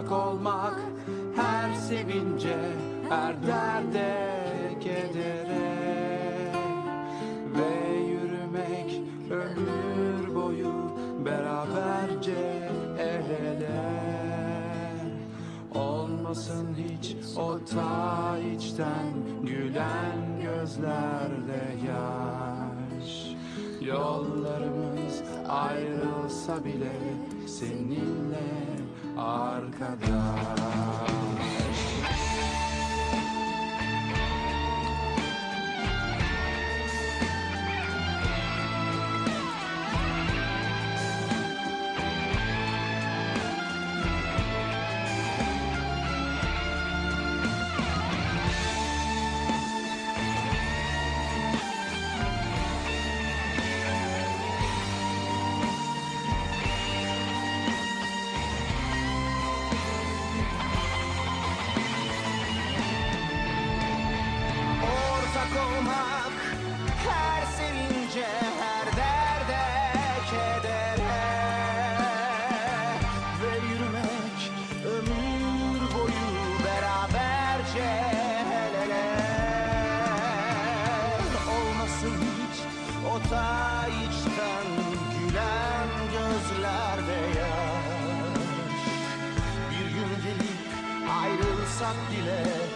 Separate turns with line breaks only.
Ortak olmak her sevince, her derde, kedere. Ve yürümek ömür boyu beraberce el ele Olmasın hiç o ta içten gülen gözlerde yaş. Yollarımız ayrılsa bile seninle arkadaş
ta içten gülen gözlerde yaş. Bir gün gelip ayrılsak bile